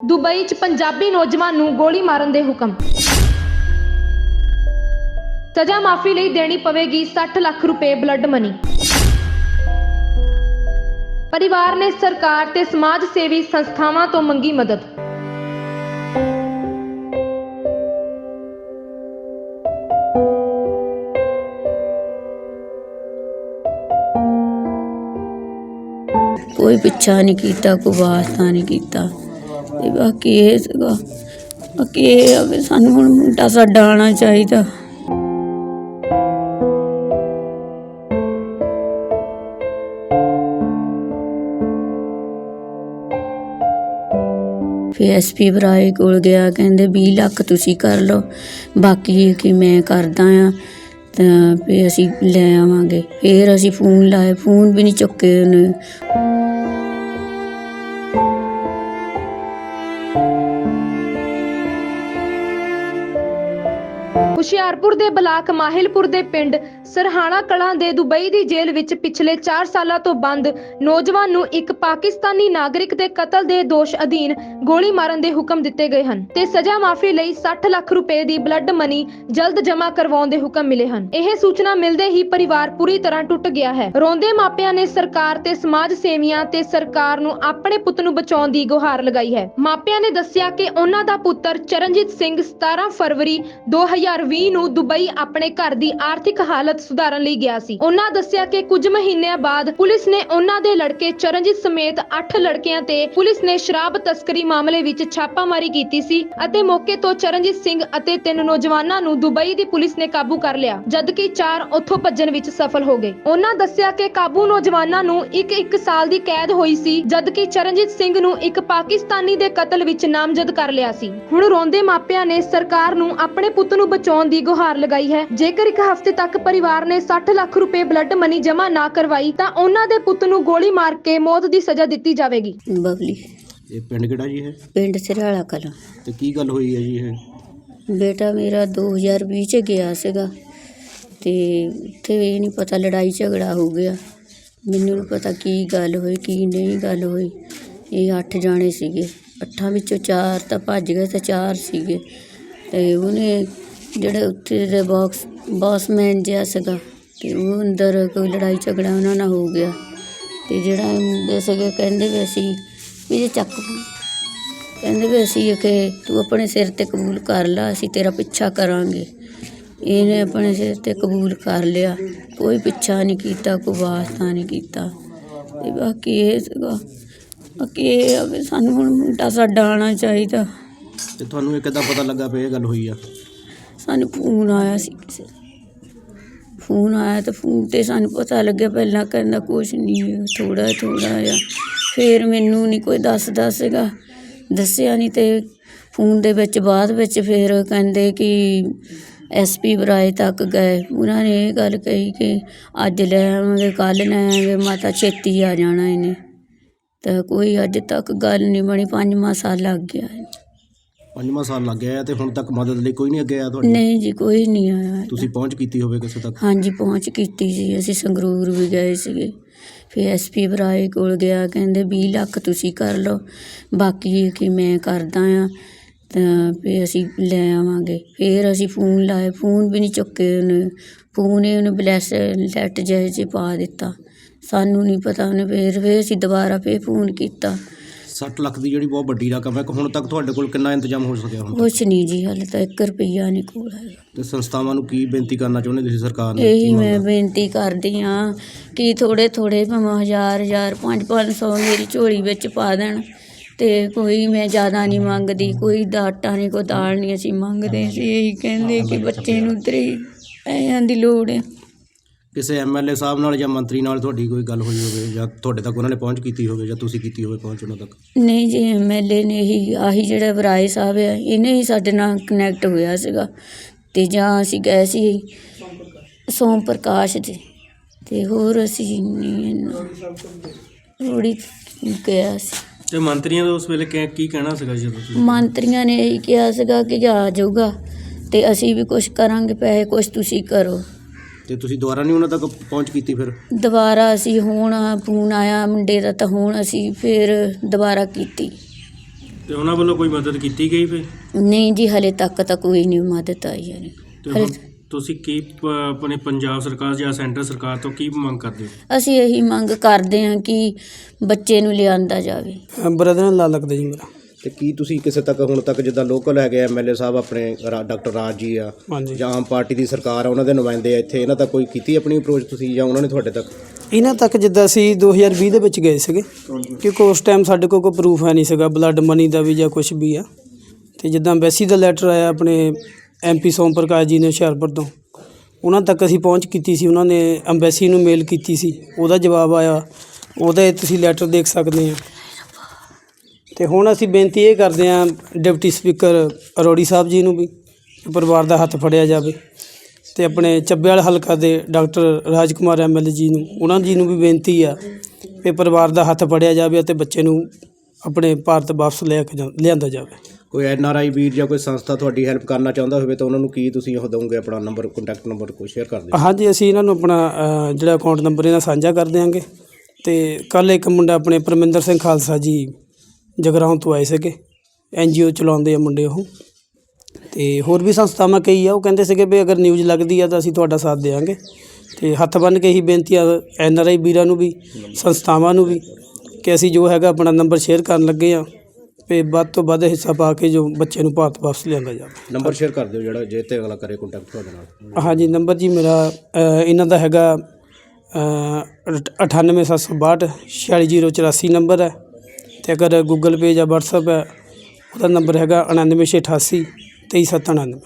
Dubai 'ਚ ਪੰਜਾਬੀ ਨੌਜਵਾਨ ਨੂੰ ਗੋਲੀ ਮਾਰਨ ਦੇ ਹੁਕਮ। ਸਜ਼ਾ ਮਾਫੀ ਲਈ ਦੇਣੀ ਪਵੇਗੀ 60 ਲੱਖ ਰੁਪਏ ਬਲੱਡ ਮਨੀ ਪਰਿਵਾਰ ਨੇ ਸਰਕਾਰ ਤੇ ਸਮਾਜ ਸੇਵੀ ਸੰਸਥਾਵਾਂ ਤੋਂ ਮੰਗੀ ਮਦਦ। ਕੋਈ ਪਿੱਛਾ ਨਹੀਂ ਕੀਤਾ, ਕੋਈ ਵਾਸਤਾ ਨਹੀਂ ਕੀਤਾ। ਤੇ ਬਾਕੀ ਇਹ ਸੀਗਾ। ਬਾਕੀ ਇਹ ਆ ਵੀ ਸਾਨੂੰ ਹੁਣ ਮੁੰਡਾ ਸਾਡਾ ਆਉਣਾ ਚਾਹੀਦਾ। ਫਿਰ ਐਸਪੀ ਬਰਾਏ ਕੋਲ ਗਿਆ, ਕਹਿੰਦੇ 20 ਲੱਖ ਤੁਸੀਂ ਕਰ ਲਓ। ਬਾਕੀ ਕਿ ਮੈਂ ਕਰਦਾ ਆ, ਤਾਂ ਫਿਰ ਅਸੀਂ ਲੈ ਆਵਾਂਗੇ। ਫਿਰ ਅਸੀਂ ਫੋਨ ਲਾਏ ਫੋਨ ਵੀ ਨਹੀਂ ਚੁੱਕੇ ਉਹਨੇ। ਹੁਸ਼ਿਆਰਪੁਰ ਦੇ ਬਲਾਕ ਮਾਹਿਲਪੁਰ ਦੇ ਪਿੰਡ ਸਰਹਾਣਾ ਕਲਾਂ ਦੇ ਦੁਬਈ ਦੀ ਜੇਲ੍ਹ ਵਿੱਚ ਪਿਛਲੇ 4 ਸਾਲਾਂ ਤੋਂ ਬੰਦ ਨੌਜਵਾਨ ਨੂੰ ਇੱਕ ਪਾਕਿਸਤਾਨੀ ਨਾਗਰਿਕ ਦੇ ਕਤਲ ਦੇ ਦੋਸ਼ ਅਧੀਨ ਗੋਲੀ ਮਾਰਨ ਦੇ ਹੁਕਮ ਦਿੱਤੇ ਗਏ ਹਨ ਤੇ ਸਜ਼ਾ ਮਾਫੀ ਲਈ 60 ਲੱਖ ਰੁਪਏ ਦੀ ਬਲੱਡ ਮਨੀ ਜਲਦ ਜਮ੍ਹਾਂ ਕਰਵਾਉਣ ਦੇ ਹੁਕਮ ਮਿਲੇ ਹਨ। ਇਹ ਸੂਚਨਾ ਮਿਲਦੇ ਹੀ ਪਰਿਵਾਰ ਪੂਰੀ ਤਰ੍ਹਾਂ ਟੁੱਟ ਗਿਆ ਹੈ। ਰੋਂਦੇ ਮਾਪਿਆਂ ਨੇ ਸਰਕਾਰ ਤੇ ਸਮਾਜ ਸੇਵੀਆਂ ਤੇ ਸਰਕਾਰ ਨੂੰ ਆਪਣੇ ਪੁੱਤ ਨੂੰ ਬਚਾਉਣ ਦੀ ਗੁਹਾਰ ਲਗਾਈ ਹੈ। ਮਾਪਿਆਂ ਨੇ ਦੱਸਿਆ ਕਿ ਉਹਨਾਂ ਦਾ ਪੁੱਤਰ ਚਰਨਜੀਤ ਸਿੰਘ 17 ਫਰਵਰੀ 2020 ਨੂੰ ਦੁਬਈ ਆਪਣੇ ਘਰ ਦੀ ਆਰਥਿਕ ਹਾਲਤ ਸੁਧਾਰਨ ਲਈ ਗਿਆ ਸੀ। ਉਹਨਾਂ ਦੱਸਿਆ ਕਿ ਕੁਝ ਮਹੀਨਿਆਂ ਬਾਅਦ ਪੁਲਿਸ ਨੇ ਉਹਨਾਂ ਦੇ ਲੜਕੇ ਚਰਨਜੀਤ ਸਮੇਤ 8 ਲੜਕਿਆਂ ਤੇ ਪੁਲਿਸ ਨੇ ਸ਼ਰਾਬ ਤਸਕਰੀ ਮਾਮਲੇ ਵਿੱਚ ਛਾਪਾਮਾਰੀ ਕੀਤੀ ਸੀ ਅਤੇ ਮੌਕੇ ਤੋਂ ਚਰਨਜੀਤ ਸਿੰਘ ਅਤੇ ਤਿੰਨ ਨੌਜਵਾਨਾਂ ਨੂੰ ਦੁਬਈ ਦੀ ਪੁਲਿਸ ਨੇ ਕਾਬੂ ਕਰ ਲਿਆ, ਜਦਕਿ ਚਾਰ ਉੱਥੋਂ ਭੱਜਣ ਵਿੱਚ ਸਫਲ ਹੋ ਗਏ। ਉਹਨਾਂ ਦੱਸਿਆ ਕਿ ਕਾਬੂ ਨੌਜਵਾਨਾਂ ਨੂੰ ਇੱਕ ਇੱਕ ਸਾਲ ਦੀ ਕੈਦ ਹੋਈ ਸੀ, ਜਦਕਿ ਚਰਨਜੀਤ ਸਿੰਘ ਨੂੰ ਇੱਕ ਪਾਕਿਸਤਾਨੀ ਦੇ ਕਤਲ ਵਿੱਚ ਨਾਮਜ਼ਦ ਕਰ ਲਿਆ ਸੀ। ਹੁਣ ਰੋਂਦੇ ਮਾਪਿਆਂ ਨੇ ਸਰਕਾਰ ਨੂੰ ਆਪਣੇ ਪੁੱਤ ਨੂੰ ਬਚਾਉਣ ਦੀ ਗੁਹਾਰ ਲਗਾਈ ਹੈ। ਜੇਕਰ ਇੱਕ ਹਫ਼ਤੇ ਤੱਕ ਪਰਿਵਾਰ ਨੇ 60 ਲੱਖ ਰੁਪਏ ਬਲੱਡ ਮਨੀ ਜਮ੍ਹਾਂ ਨਾ ਕਰਵਾਈ ਤਾਂ ਉਹਨਾਂ ਦੇ ਪੁੱਤ ਨੂੰ ਗੋਲੀ ਮਾਰ ਕੇ ਮੌਤ ਦੀ ਸਜ਼ਾ ਦਿੱਤੀ ਜਾਵੇਗੀ। ਬਬਲੀ। ਇਹ ਪਿੰਡ ਕਿਹੜਾ ਜੀ ਹੈ ਪਿੰਡ ਸਿਰਾਲਾ ਕਲਾਂ। ਤੇ ਕੀ ਗੱਲ ਹੋਈ ਹੈ ਜੀ ਇਹ? ਬੇਟਾ ਮੇਰਾ 2020 ਚ ਗਿਆ ਸੀਗਾ ਤੇ ਉੱਥੇ ਇਹ ਨਹੀਂ ਪਤਾ ਲੜਾਈ ਝਗੜਾ ਹੋ ਗਿਆ। ਮੈਨੂੰ ਨਹੀਂ ਪਤਾ ਕੀ ਗੱਲ ਹੋਈ ਕੀ ਨਹੀਂ ਗੱਲ ਹੋਈ। ਇਹ ਅੱਠ ਜਾਣੇ ਸੀਗੇ। ਅੱਠਾਂ ਵਿੱਚੋਂ ਚਾਰ ਤਾਂ ਭੱਜ ਗਏ ਤੇ ਚਾਰ ਸੀਗੇ। ਤੇ ਉਹਨੇ ਜਿਹੜੇ ਉੱਥੇ ਦੇ ਬੋਕਸ ਬਾਸਮੈਨ ਜਿਹਾ ਸੀਗਾ ਅਤੇ ਉਹ ਅੰਦਰ ਕੋਈ ਲੜਾਈ ਝਗੜਾ ਉਹਨਾਂ ਨਾਲ ਹੋ ਗਿਆ ਅਤੇ ਜਿਹੜਾ ਮੁੰਡੇ ਸੀਗੇ ਕਹਿੰਦੇ ਵੀ ਅਸੀਂ ਵੀ ਇਹ ਚੱਕ ਕਹਿੰਦੇ ਵੀ ਅਸੀਂ ਕਿ ਤੂੰ ਆਪਣੇ ਸਿਰ ਤੇ ਕਬੂਲ ਕਰ ਲਾ, ਅਸੀਂ ਤੇਰਾ ਪਿੱਛਾ ਕਰਾਂਗੇ। ਇਹਨੇ ਆਪਣੇ ਸਿਰ ਤੇ ਕਬੂਲ ਕਰ ਲਿਆ, ਕੋਈ ਪਿੱਛਾ ਨਹੀਂ ਕੀਤਾ, ਕੋਈ ਵਾਸਤਾ ਨਹੀਂ ਕੀਤਾ। ਤੇ ਬਾਕੀ ਇਹ ਸੀਗਾ, ਬਾਕੀ ਇਹ ਆ ਵੀ ਸਾਨੂੰ ਹੁਣ ਮੁੰਡਾ ਸਾਡਾ ਆਉਣਾ ਚਾਹੀਦਾ। ਤੇ ਤੁਹਾਨੂੰ ਇਹ ਕਿੱਦਾਂ ਪਤਾ ਲੱਗਾ ਵੀ ਇਹ ਗੱਲ ਹੋਈ ਆ। ਸਾਨੂੰ ਫੋਨ ਆਇਆ ਸੀ ਕਿਸੇ ਦਾ। ਫੋਨ ਆਇਆ ਤਾਂ ਫੋਨ ਤੇ ਸਾਨੂੰ ਪਤਾ ਲੱਗਿਆ ਪਹਿਲਾਂ ਕਹਿੰਦਾ ਕੁਛ ਨਹੀਂ ਥੋੜਾ ਥੋੜਾ ਆ ਫਿਰ ਮੈਨੂੰ ਨਹੀਂ ਕੋਈ ਦੱਸਦਾ ਸੀਗਾ। ਦੱਸਿਆ ਨਹੀਂ ਤੇ ਫੋਨ ਦੇ ਵਿੱਚ ਬਾਅਦ ਵਿੱਚ ਫਿਰ ਕਹਿੰਦੇ ਕਿ ਐਸਪੀ ਬਰਾਏ ਤੱਕ ਗਏ। ਉਹਨਾਂ ਨੇ ਇਹ ਗੱਲ ਕਹੀ ਕਿ ਅੱਜ ਲੈ ਆਵਾਂਗੇ, ਕੱਲ੍ਹ ਲੈ ਆਵਾਂਗੇ, ਮਾਤਾ ਛੇਤੀ ਆ ਜਾਣਾ ਇਹਨੇ। ਤਾਂ ਕੋਈ ਅੱਜ ਤੱਕ ਗੱਲ ਨਹੀਂ ਬਣੀ ਪੰਜਵਾਂ ਸਾਲ ਲੱਗ ਗਿਆ ਪੰਜਵਾਂ ਸਾਲ ਲੱਗ ਗਿਆ ਹੈ ਤੇ ਹੁਣ ਤੱਕ ਮਦਦ ਲਈ ਕੋਈ ਨਹੀਂ ਅੱਗੇ ਆਇਆ ਤੁਹਾਡੀ? ਨਹੀਂ ਜੀ ਕੋਈ ਨਹੀਂ ਆਇਆ ਤੁਸੀਂ ਪਹੁੰਚ ਕੀਤੀ ਹੋਵੇ ਕਿਸੇ ਤੱਕ? ਹਾਂਜੀ ਪਹੁੰਚ ਕੀਤੀ ਸੀ ਅਸੀਂ ਸੰਗਰੂਰ ਵੀ ਗਏ ਸੀਗੇ। ਫਿਰ ਐਸਪੀ ਬਰਾਏ ਕੋਲ ਗਿਆ ਕਹਿੰਦੇ 20 ਲੱਖ ਤੁਸੀਂ ਕਰ ਲਓ। ਬਾਕੀ ਕਿ ਮੈਂ ਕਰਦਾ ਆ ਤਾਂ ਫਿਰ ਅਸੀਂ ਲੈ ਆਵਾਂਗੇ। ਫਿਰ ਅਸੀਂ ਫੋਨ ਲਾਏ ਫੋਨ ਵੀ ਨਹੀਂ ਚੁੱਕੇ ਉਹਨੇ। ਫੋਨ ਹੀ ਉਹਨੇ ਬਲੈਸ ਲੈਟ ਜਿਹੇ 'ਚ ਪਾ ਦਿੱਤਾ। ਸਾਨੂੰ ਨਹੀਂ ਪਤਾ ਉਹਨੇ ਫਿਰ ਫਿਰ ਅਸੀਂ ਦੁਬਾਰਾ ਫਿਰ ਫੋਨ ਕੀਤਾ। 60 ਲੱਖ ਦੀ ਜਿਹੜੀ ਬਹੁਤ ਵੱਡੀ ਰਕਮ ਹੈ ਕਿ ਹੁਣ ਤੱਕ ਤੁਹਾਡੇ ਕੋਲ ਕਿੰਨਾ ਇੰਤਜ਼ਾਮ ਹੋ ਸਕਿਆ ਹੁਣ? ਕੁਛ ਨਹੀਂ ਜੀ ਹਾਲੇ ਤਾਂ 1 ਰੁਪਈਆ ਨਹੀਂ ਕੋਲ ਹੈਗਾ। ਤੇ ਸੰਸਥਾਵਾਂ ਨੂੰ ਕੀ ਬੇਨਤੀ ਕਰਨਾ ਚਾਹੁੰਦੇ ਤੁਸੀਂ ਸਰਕਾਰ ਨੂੰ? ਇਹੀ ਮੈਂ ਬੇਨਤੀ ਕਰਦੀ ਹਾਂ ਕਿ ਥੋੜੇ ਥੋੜੇ ਭਾਵੇਂ ਹਜ਼ਾਰ ਹਜ਼ਾਰ ਪੰਜ ਪੰਜ ਸੌ ਮੇਰੀ ਝੋਲੀ ਵਿੱਚ ਪਾ ਦੇਣ ਤੇ ਕੋਈ ਮੈਂ ਜ਼ਿਆਦਾ ਨਹੀਂ ਮੰਗਦੀ ਕੋਈ ਆਟਾ ਨਹੀਂ ਕੋਈ ਦਾਲ ਨਹੀਂ ਅਸੀਂ ਮੰਗਦੇ ਸੀ ਇਹੀ ਕਹਿੰਦੇ ਕਿ ਬੱਚੇ ਨੂੰ ਤੇਰੇ ਪੈਸਿਆਂ ਦੀ ਲੋੜ ਹੈ। ਕਿਸੇ ਐਮਐਲਏ ਸਾਹਿਬ ਨਾਲ ਜਾਂ ਮੰਤਰੀ ਨਾਲ ਤੁਹਾਡੀ ਕੋਈ ਗੱਲ ਹੋਈ ਹੋਵੇ ਜਾਂ ਤੁਹਾਡੇ ਤੱਕ ਉਹਨਾਂ ਨੇ ਪਹੁੰਚ ਕੀਤੀ ਹੋਵੇ ਜਾਂ ਤੁਸੀਂ ਕੀਤੀ ਹੋਵੇ ਪਹੁੰਚ ਉਹਨਾਂ ਤੱਕ? ਨਹੀਂ ਜੀ ਐਮਐਲਏ ਨੇ ਹੀ ਆਹੀ ਜਿਹੜਾ ਵਰਾਏ ਸਾਹਿਬ ਆ ਇਹਨੇ ਹੀ ਸਾਡੇ ਨਾਲ ਕਨੈਕਟ ਹੋਇਆ ਸੀਗਾ ਤੇ ਜਾਂ ਅਸੀਂ ਗਏ ਸੀ ਸੋਮ ਪ੍ਰਕਾਸ਼ ਦੇ ਤੇ ਹੋਰ ਅਸੀਂ ਨਹੀਂ ਥੋੜੀ ਗਿਆ ਸੀ। ਤੇ ਮੰਤਰੀਆਂ ਦਾ ਉਸ ਵੇਲੇ ਕਹਿ- ਕੀ ਕਹਿਣਾ ਸੀਗਾ ਜਦੋਂ ਤੁਸੀਂ? ਮੰਤਰੀਆਂ ਨੇ ਇਹੀ ਕਿਹਾ ਸੀਗਾ ਕਿ ਆ ਜਾਊਗਾ ਤੇ ਅਸੀਂ ਵੀ ਕੁਝ ਕਰਾਂਗੇ ਪੈਸੇ ਕੁਝ ਤੁਸੀਂ ਕਰੋ। ਤੇ ਤੁਸੀਂ ਦੁਬਾਰਾ ਨਹੀਂ ਉਹਨਾਂ ਤੱਕ ਪਹੁੰਚ ਕੀਤੀ ਫਿਰ? ਦੁਬਾਰਾ ਅਸੀਂ ਹੁਣ ਫੋਨ ਆਇਆ ਮੁੰਡੇ ਦਾ ਤਾਂ ਹੁਣ ਅਸੀਂ ਫਿਰ ਦੁਬਾਰਾ ਕੀਤੀ। ਤੇ ਉਹਨਾਂ ਵੱਲੋਂ ਕੋਈ ਮਦਦ ਕੀਤੀ ਗਈ ਫਿਰ? ਨਹੀਂ ਜੀ ਹਲੇ ਤੱਕ ਤਾਂ ਕੋਈ ਨਹੀਂ ਮਦਦ ਆਈ ਹੈ ਤੇ ਹਲੇ ਹੁਣ ਤੁਸੀਂ ਕੀ ਪ- ਆਪਣੇ ਪੰਜਾਬ ਸਰਕਾਰ ਜਾਂ ਸੈਂਟਰ ਸਰਕਾਰ ਤੋਂ ਕੀ ਮੰਗ ਕਰਦੇ ਹੋ? ਅਸੀਂ ਇਹੀ ਮੰਗ ਕਰਦੇ ਹਾਂ ਕਿ ਬੱਚੇ ਨੂੰ ਲਿਆਂਦਾ ਜਾਵੇ। ਬ੍ਰਦਰ ਨਾਲ ਲੱਗਦਾ ਜੀ ਮੇਰਾ। ਤੇ ਕੀ ਤੁਸੀਂ ਕਿਸੇ ਤੱਕ ਹੁਣ ਤੱਕ ਜਿੱਦਾਂ ਲੋਕਲ ਹੈਗੇ ਐਮਐਲਏ ਸਾਹਿਬ ਆਪਣੇ ਰਾ- ਡਾਕਟਰ ਰਾਜ ਜੀ ਆ ਹਾਂਜੀ। ਜਾਂ ਆਮ ਪਾਰਟੀ ਦੀ ਸਰਕਾਰ ਆ ਉਹਨਾਂ ਦੇ ਨੁਮਾਇੰਦੇ ਆ ਇੱਥੇ ਇਹਨਾਂ ਤੱਕ ਕੋਈ ਕੀਤੀ ਆਪਣੀ ਅਪਰੋਚ ਤੁਸੀਂ ਜਾਂ ਉਹਨਾਂ ਨੇ ਤੁਹਾਡੇ ਤੱਕ? ਇਹਨਾਂ ਤੱਕ ਜਿੱਦਾਂ ਅਸੀਂ 2020 ਦੇ ਵਿੱਚ ਗਏ ਸੀਗੇ ਕਿਉਂਕਿ ਉਸ ਟਾਈਮ ਸਾਡੇ ਕੋਲ ਕੋਈ ਪ੍ਰੂਫ ਹੈ ਨਹੀਂ ਸੀਗਾ ਬਲੱਡ ਮਨੀ ਦਾ ਵੀ ਜਾਂ ਕੁਝ ਵੀ ਆ। ਤੇ ਜਿੱਦਾਂ ਐਮਬੈਸੀ ਦਾ ਲੈਟਰ ਆਇਆ ਆਪਣੇ ਐਮਪੀ ਸੋਮ ਪ੍ਰਕਾਸ਼ ਜੀ ਨੇ ਹੁਸ਼ਿਆਰਪੁਰ ਤੋਂ ਉਹਨਾਂ ਤੱਕ ਅਸੀਂ ਪਹੁੰਚ ਕੀਤੀ ਸੀ ਉਹਨਾਂ ਨੇ ਐਮਬੈਸੀ ਨੂੰ ਮੇਲ ਕੀਤੀ ਸੀ ਉਹਦਾ ਜਵਾਬ ਆਇਆ ਉਹਦਾ ਤੁਸੀਂ ਲੈਟਰ ਦੇਖ ਸਕਦੇ ਆ ਤੇ ਹੁਣ ਅਸੀਂ ਬੇਨਤੀ ਇਹ ਕਰਦੇ ਹਾਂ ਡਿਪਟੀ ਸਪੀਕਰ ਅਰੋੜੀ ਸਾਹਿਬ ਜੀ ਨੂੰ ਵੀ ਪਰਿਵਾਰ ਦਾ ਹੱਥ ਫੜਿਆ ਜਾਵੇ ਤੇ ਆਪਣੇ ਚੱਬੇਵਾਲ ਹਲਕਾ ਦੇ ਡਾਕਟਰ ਰਾਜਕੁਮਾਰ ਐਮਐਲਏ ਜੀ ਨੂੰ ਉਹਨਾਂ ਜੀ ਨੂੰ ਵੀ ਬੇਨਤੀ ਆ ਕਿ ਪਰਿਵਾਰ ਦਾ ਹੱਥ ਫੜਿਆ ਜਾਵੇ ਅਤੇ ਬੱਚੇ ਨੂੰ ਆਪਣੇ ਭਾਰਤ ਵਾਪਸ ਲੈ ਕੇ ਜਾ- ਲਿਆਂਦਾ ਜਾਵੇ। ਕੋਈ ਐਨਆਰਆਈ ਵੀਰ ਜਾਂ ਕੋਈ ਸੰਸਥਾ ਤੁਹਾਡੀ ਹੈਲਪ ਕਰਨਾ ਚਾਹੁੰਦਾ ਹੋਵੇ ਤਾਂ ਉਹਨਾਂ ਨੂੰ ਕੀ ਤੁਸੀਂ ਉਹ ਦੋਗੇ ਆਪਣਾ ਨੰਬਰ ਕੰਟੈਕਟ ਨੰਬਰ ਕੋਈ ਸ਼ੇਅਰ ਕਰ ਦਿਓ? ਹਾਂਜੀ ਅਸੀਂ ਇਹਨਾਂ ਨੂੰ ਆਪਣਾ ਅ, ਜਿਹੜਾ ਅਕਾਊਂਟ ਨੰਬਰ ਇਹਨਾਂ ਸਾਂਝਾ ਕਰ ਦਿਆਂਗੇ ਤੇ ਕੱਲ ਇੱਕ ਮੁੰਡਾ ਆਪਣੇ ਪਰਮਿੰਦਰ ਸਿੰਘ ਖਾਲਸਾ ਜੀ ਜਗਰਾਉਂ ਤੋਂ ਆਏ ਸੀਗੇ ਐਨਜੀਓ ਚਲਾਉਂਦੇ ਆ ਮੁੰਡੇ ਉਹ। ਤੇ ਹੋਰ ਵੀ ਸੰਸਥਾਵਾਂ ਕਈ ਆ ਉਹ ਕਹਿੰਦੇ ਸੀਗੇ ਵੀ ਅਗਰ ਨਿਊਜ਼ ਲੱਗਦੀ ਆ ਤਾਂ ਅਸੀਂ ਤੁਹਾਡਾ ਸਾਥ ਦੇਵਾਂਗੇ। ਤੇ ਹੱਥ ਬੰਨ੍ਹ ਕੇ ਹੀ ਬੇਨਤੀ ਆ ਐਨ ਆਰ ਆਈ ਵੀਰਾਂ ਨੂੰ ਵੀ ਸੰਸਥਾਵਾਂ ਨੂੰ ਵੀ ਕਿ ਅਸੀਂ ਜੋ ਹੈਗਾ ਆਪਣਾ ਨੰਬਰ ਸ਼ੇਅਰ ਕਰਨ ਲੱਗੇ ਆ ਤੇ ਵੱਧ ਤੋਂ ਵੱਧ ਹਿੱਸਾ ਪਾ ਕੇ ਜੋ ਬੱਚੇ ਨੂੰ ਭਾਰਤ ਵਾਪਸ ਲਿਆਂਦਾ ਜਾਵੇ। ਨੰਬਰ ਸ਼ੇਅਰ ਕਰ ਦਿਓ ਜਿਹੜਾ ਜੇ ਤੇ ਅਗਲਾ ਕਰੇ ਕੰਟੈਕਟ ਤੁਹਾਡੇ ਨਾਲ। ਹਾਂਜੀ ਨੰਬਰ ਜੀ ਮੇਰਾ ਅ, ਇਹਨਾਂ ਦਾ ਹੈਗਾ ਅ, 98762 46084 ਨੰਬਰ ਹੈ। ਤੇ ਅਗਰ ਗੂਗਲ ਪੇ ਜਾਂ ਵਟਸਐਪ ਹੈ ਉਹਦਾ ਨੰਬਰ ਹੈਗਾ 99688 23799